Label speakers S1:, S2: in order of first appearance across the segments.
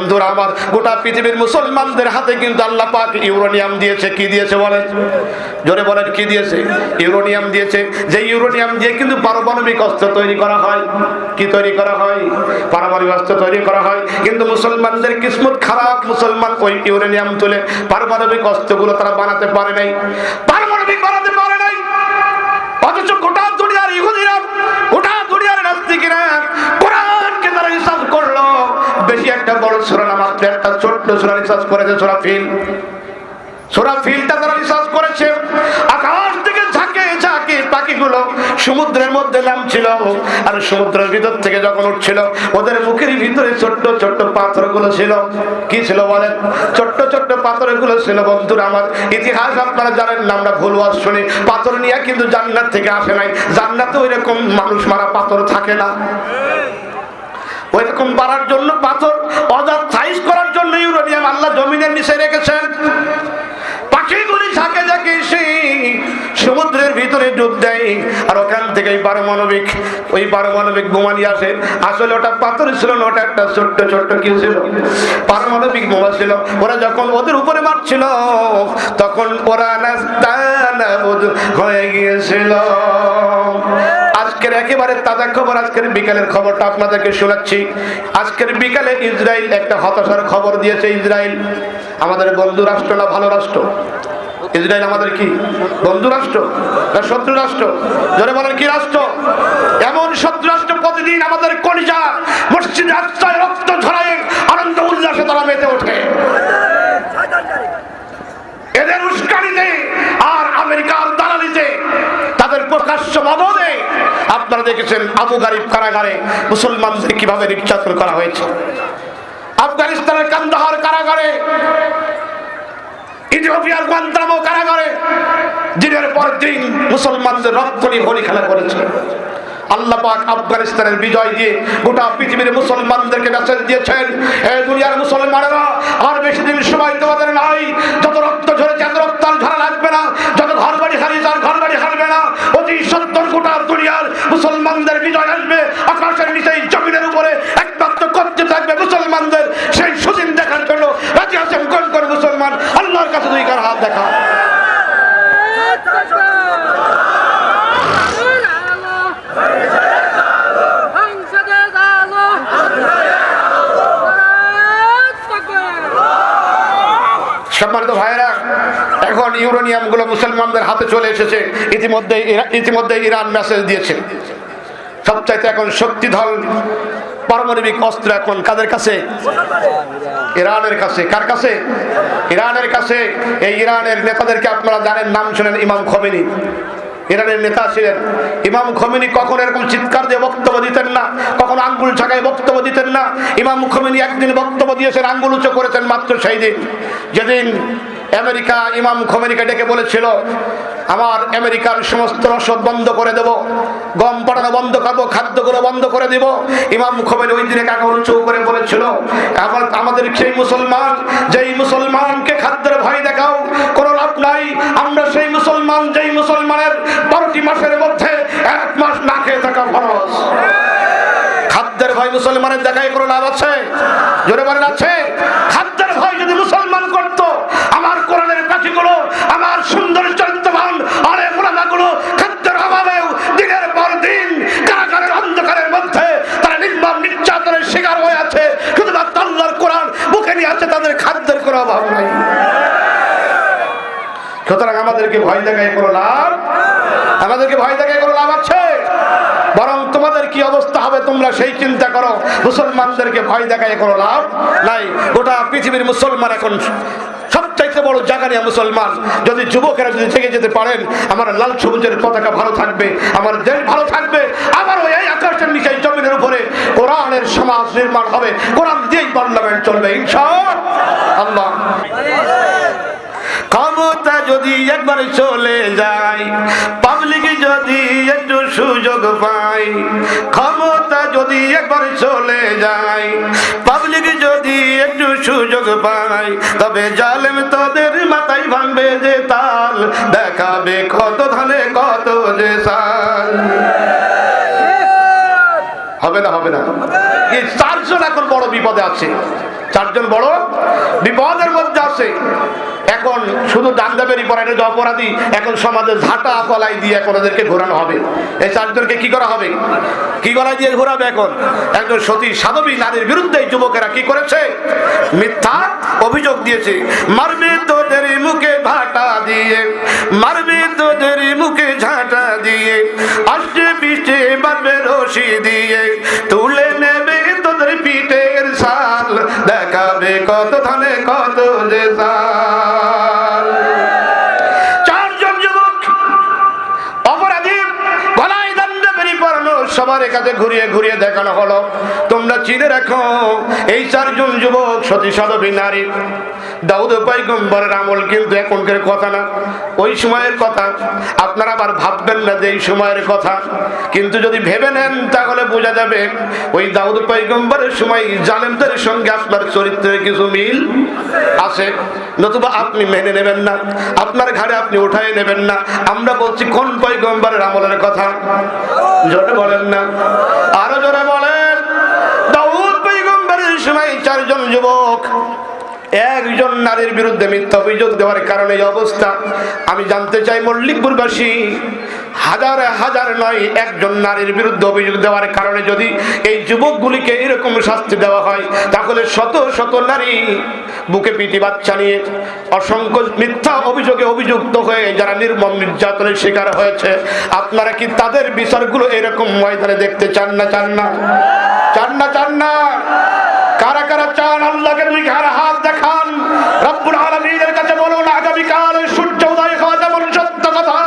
S1: বন্ধুরা, আমার গোটা পৃথিবীর মুসলমানদের হাতে কিন্তু আল্লাহ পাক ইউরোনিয়াম দিয়েছে। কি দিয়েছে বলেন? জোরে বলেন, কি দিয়েছে? ইউরোনিয়াম দিয়েছে। যে ইউরোনিয়াম দিয়ে কিন্তু পারমাণবিক অস্ত্র তৈরি করা হয়। কি তৈরি করা হয়? পারমাণবিক অস্ত্র তৈরি করা হয়। কিন্তু মুসলমানদের কিসমত খারাপ। মুসলমান ওই ইউরেনিয়াম তুলে পারমাণবিক অস্ত্রগুলো তারা বানাতে পারে নাই। পারমাণবিক বানাতে পারে নাই। অথচ গোটা দুনিয়ার ইহুদিরা, গোটা দুনিয়ার নাস্তিকেরা কোরআনকে একটা বড় সূরা না, মাত্র একটা ছোট্ট সূরা রিসার্চ করেছে সূরা ফিল। সূরা ফিলটা তারা রিসার্চ করেছে, আকাশ থেকে ঝাঁকে ঝাঁকে পাখিগুলো সমুদ্রের মধ্যে নামছিল আর সমুদ্রের ভিতর থেকে যখন উঠছিল, ওদের মুখের ভিতরে ছোট্ট ছোট্ট পাথরগুলো ছিল। কি ছিল বলেন? ছোট্ট ছোট্ট পাথরগুলো ছিল। বন্ধুরা, আমার ইতিহাস আপনারা জানেন না, আমরা ভুল ওয়াজ শুনি। পাথর নিয়ে কিন্তু জান্নাত থেকে আসে নাই। জান্নাতে ওই রকম মানুষ মারা পাথর থাকে না। ওই রকম বাড়ার জন্য পাথর, অজাত সাইজ করার জন্য ইউরেনিয়াম আল্লাহ জমিনের নিচে রেখেছেন। পাখিগুলি ঝাঁকে ঝাঁকে এসে সমুদ্রের ভিতরে ডুব দেয়, আর ওখান থেকে পারমাণবিক, ওই পারমাণবিক বোমা নিয়ে আসে। আসলে ওটা পাথর ছিল না, ওটা একটা ছোট্ট ছোট্ট কি ছিল? পারমাণবিক বোমা ছিল। ওরা যখন ওদের উপরে মারছিল, তখন ওরা হয়ে গিয়েছিল। আজকের একেবারে তাজা খবর, আজকের বিকালের খবরটা আপনাদেরকে শোনাচ্ছি। আজকের বিকালে ইসরায়েল একটা হতাশার খবর দিয়েছে ইসরায়েল। আমাদের বন্ধু রাষ্ট্র না ভালো রাষ্ট্র? ইসরায়েল আমাদের কি? বন্ধু রাষ্ট্র না শত্রু রাষ্ট্র? জোরে বলেন, কি রাষ্ট্র? এমন শত্রু রাষ্ট্র প্রতিদিন আমাদের কলিজা, মসজিদ, রাস্তায় রক্ত ঝরায় আনন্দ, উল্লাসে তারা মেতে ওঠে। এদের উস্কানিতে আর আমেরিকার দালালিতে তাদের প্রকাশ্য মদদে আপনারা দেখেছেন আবু গারিব কারাগারে মুসলমানদের কীভাবে নির্যাতন করা হয়েছে। আফগানিস্তানের কান্দাহার কারাগারে, ইথিওপিয়ার গুয়ান্তানামো কারাগারে, দিনের পর দিন মুসলমানদের রক্ত হোলি খেলা করেছে। আল্লাহ পাক আফগানিস্তানের বিজয় দিয়ে গোটা পৃথিবীর মুসলমানদেরকে মেসেজ দিয়েছেন এই দুনিয়ার মুসলমানেরা, আর বেশি দিন সময় তোমাদের নাই, যত রক্ত ঝরেছে এত রক্ত আর ঝরা লাগবে না যত ঘর বাড়ি হারিয়েছে আর ঘর বাড়ি হারবে না অতি সত্তর গোটা দুনিয়ার মুসলমানদের বিজয় আসবে আকাশের নিচে এই জমিনের উপরে একমাত্র করতে থাকবে মুসলমানদের সেই সুদিন দেখার জন্য রাজি আছেন কোন কোন মুসলমান আল্লাহর কাছে দুই কার হাত দেখা সম্মানিত ভাইরা এখন ইউরেনিয়ামগুলো মুসলমানদের হাতে চলে এসেছে। ইতিমধ্যে ইতিমধ্যে ইরান মেসেজ দিয়েছে। সবচাইতে এখন শক্তিধর পারমাণবিক অস্ত্র এখন কাদের কাছে? ইরানের কাছে। কার কাছে? ইরানের কাছে। এই ইরানের নেতাদেরকে আপনারা জানেন, নাম শুনেন ইমাম খমেনি। ইরানের নেতা ছিলেন। ইমাম খমিনি কখন এরকম চিৎকার দিয়ে বক্তব্য দিতেন না, কখন আঙ্গুল ছাগায় বক্তব্য দিতেন না। ইমাম খমিনি একদিন বক্তব্য দিয়েছেন আঙ্গুল উঁচু করেছেন মাত্র সেই দিন। যেদিন আমেরিকা, ইমাম খমেনিকে ডেকে বলেছিল, আমার আমেরিকার সমস্ত রসদ বন্ধ করে দেব, গম পাঠানো বন্ধ করব, খাদ্যগুলো বন্ধ করে দিব। ইমাম খমেনি ওই দিনে কাকা উঁচু করে বলেছিল, আমার, আমাদের সেই মুসলমান, যেই মুসলমানকে খাদ্যের ভয় দেখাও, কোনো লাভ নাই। আমরা সেই মুসলমান, যেই মুসলমানের বারোটি মাসের মধ্যে এক মাস না খেয়ে থাকা ফরজ খাদ্যের মুসলমানের দেখায় কোনো লাভ আছে? জোরে বলেন, আছে? খাদ্যের ভয় যদি মুসলমান করত, আমার কোরআনের কাঠিগুলো আমার সুন্দর চরিত্রবান আরে মোলামাগুলো খাদ্যের অভাবেও দিনের পর দিন কারাগারের অন্ধকারের মধ্যে তারা নির্মম নির্যাতনের শিকার হয়ে আছে। শুধুমাত্র আল্লাহর কোরআন বুকে নিয়ে আছে, তাদের খাদ্যের কোনো অভাব নাই। সুতরাং আমাদেরকে ভয় দেখায় কোনো লাভ? আমাদেরকে ভয় দেখায় কোনো লাভ আছে? তোমাদের কি অবস্থা হবে তোমরা সেই চিন্তা করো। মুসলমানদেরকে ভয় দেখায় কোনো লাভ নাই। গোটা পৃথিবীর মুসলমান এখন সবচাইতে বড় জাগানিয়া মুসলমান। যদি যুবকেরা যদি থেকে যেতে পারেন, আমার লাল সবুজের পতাকা ভালো থাকবে, আমার দেশ ভালো থাকবে আমার ওই আকাশের নিচে জমিনের উপরে কোরআনের সমাজ নির্মাণ হবে। কোরআন দিয়েই পার্লামেন্ট চলবে ইনশা আল্লাহ যদি একবার চলে যায় পাবলিক যদি একটু সুযোগ পায়, ক্ষমতা যদি একবার চলে যায় পাবলিক যদি একটু সুযোগ পায়, তবে জালেম তোদের মাথায় ভাঙবে যে তাল, দেখাবে কত ধানে, কত যে সাল। হবে না হবে না। এই চারজন এখন বড় বিপদে আছে। চারজন বড় বিপদের মধ্যে আছে। এখন শুধু দান্দাবেরি যে অপরাধী। এখন সমাজে ঝাঁটা কলাই দিয়ে এখন ওদেরকে ঘোরানো হবে। এই চারজনকে কি করা হবে? কি গলায় দিয়ে ঘোরাবে এখন? একজন সতী সাধবী, নারীর বিরুদ্ধে যুবকেরা কি করেছে? মিথ্যা অভিযোগ দিয়েছে। মারবে তোদের মুখে ভাটা দিয়ে, মারবে তোদের মুখে ঝাঁটা দিয়ে, আসছে পিঠে মারবে রশি দিয়ে, তুলে নেবে তোদের পিঠের সাল দেখাবে কত ধানে কত যে সাল সবার একাতে ঘুরিয়ে ঘুরিয়ে দেখানো হলো। তোমরা চিনে রাখো, এই চারজন যুবক সতী সাধবী নারী। দাউদ পৈগম্বরের আমল কিন্তু এখনকার কথা না। ওই সময়ের কথা। আপনারা আবার ভাববেন না যে এই সময়ের কথা। কিন্তু যদি ভেবে নেন, তাহলে বোঝা যাবে ওই দাউদ পৈগম্বরের সময় জালেমদের সঙ্গে আপনার চরিত্রের কিছু মিল আছে। নতুবা আপনি মেনে নেবেন না। আপনার ঘাড়ে আপনি উঠাই নেবেন না। আমরা বলছি, কোন পৈগম্বরের আমলের কথা? জোরে বলেন না। আরও জোরে বলেন। দাউদ পৈগম্বরের সময় চারজন যুবক একজন নারীর বিরুদ্ধে মিথ্যা অভিযোগ দেওয়ার কারণে এই অবস্থা। আমি জানতে চাই, মল্লিকপুরবাসী, হাজার হাজার নয় একজন নারীর বিরুদ্ধে অভিযোগ দেওয়ার কারণে যদি এই যুবকগুলিকে এরকম শাস্তি দেওয়া হয়, তাহলে শত শত নারী বুকে পিটি বাচ্চা নিয়ে অসংখ্য মিথ্যা অভিযোগে অভিযুক্ত হয়ে যারা নির্মম নির্যাতনের শিকার হয়েছে, আপনারা কি তাদের বিচারগুলো এরকম ময়দানে দেখতে চান না চান না? চান না চান না কারা কারা চান আল্লাহকে দুই ঘর হাত দেখান রব্বুল আলামিনের কাছে বলুন আগামী কাল সূর্য উদয় হওয়া যেমন সত্য কথা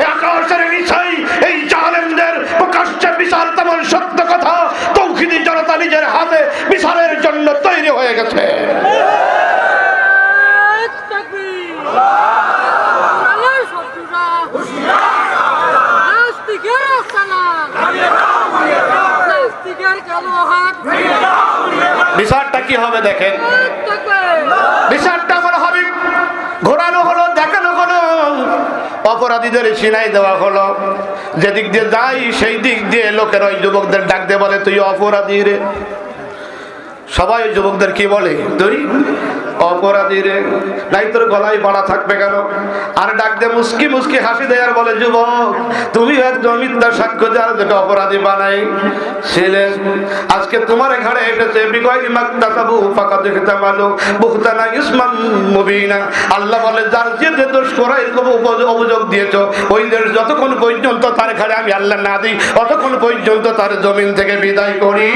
S1: এই আকাশের নিচেই এই জালেমদের প্রকাশ্যে বিচার তেমন সত্য কথা তৌহিদি জনতা নিজের হাতে বিচারের জন্য তৈরি হয়ে গেছে
S2: তাকবীর আল্লাহর শত্রুরা নাস্তিকের সালাম নাস্তিকের কালো হাত
S1: বিচারটা কি হবে দেখেন? বিচারটা আমার হবে ঘোরানো হলো, দেখানো হলো। অপরাধীদের সিনাই দেওয়া হলো। যেদিক দিয়ে যাই, সেই দিক দিয়ে লোকের ওই যুবকদের ডাকতে বলে, তুই অপরাধী রে। সবাই যুবকদের কি বলে? তুই অপরাধী রে নাই তোর গলায় বাড়া থাকবে কেন? আর ডাক দিয়ে মুস্কি মুস্কি হাসি দেয় আর বলে, যুবক তুমি একজন মিথ্যা সাক্ষ্য যার তোকে অপরাধী বানাই ছিলেন আজকে তোমার ঘাড়ে এসেছে বিগয় মাক্তাসাবু ফাঁকা দেখতে মালো বুখতানা ইসমান মুবিনা। আল্লাহ বলে, যার যে যে দোষ করা এরকম অভিযোগ দিয়েছ, ওই দেশ যতক্ষণ পর্যন্ত তার ঘাড়ে আমি আল্লাহ না দিই, ততক্ষণ পর্যন্ত তার জমিন থেকে বিদায় করি।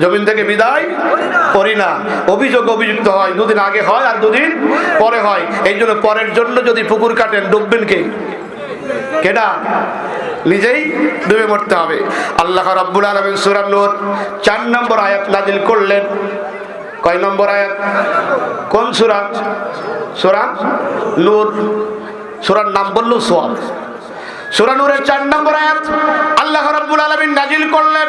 S1: জমিন থেকে বিদায় করি না। অভিযোগ অভিযুক্ত হয়, দুদিন আগে হয় আর দুদিন পরে হয়। এই জন্য পরের জন্য যদি পুকুর কাটেন ডুববেন কে? কেডা? নিজেই ডুবে মরতে হবে। আল্লাহ রাব্বুল আলামিন সূরা নূর চার নম্বর আয়াত নাজিল করলেন। কয় নম্বর আয়াত? কোন সূরা? সূরা নূর। সূরার নাম বলল সোয়াব। সূরা নূরের চার নম্বর আয়াত আল্লাহ রাব্বুল আলমিন নাজিল করলেন।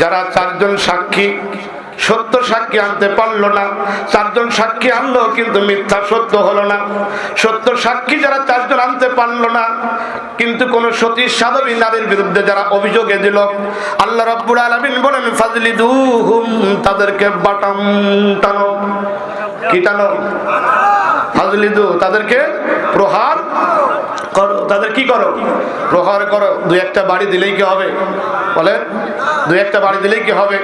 S1: যারা চারজন সাক্ষী সত্য সাক্ষী আনতে পারল না, চারজন সাক্ষী আনলো কিন্তু মিথ্যা সত্য হলো না। সত্য সাক্ষী যারা চারজন আনতে পারল না, কিন্তু কোন সতী সাধবী নারীর বিরুদ্ধে যারা অভিযোগে দিল আল্লাহ রব্বুল আলমিন বলেন ফাজলি দুহুম তাদেরকে বাটাম টানো। কি টানো? ফাজলি দু তাদেরকে প্রহার তাদের কি করো? প্রহার করো। দু একটা বাড়ি দিলেই কি হবে? বলেন দু একটা বাড়ি দিলেই কি হবে?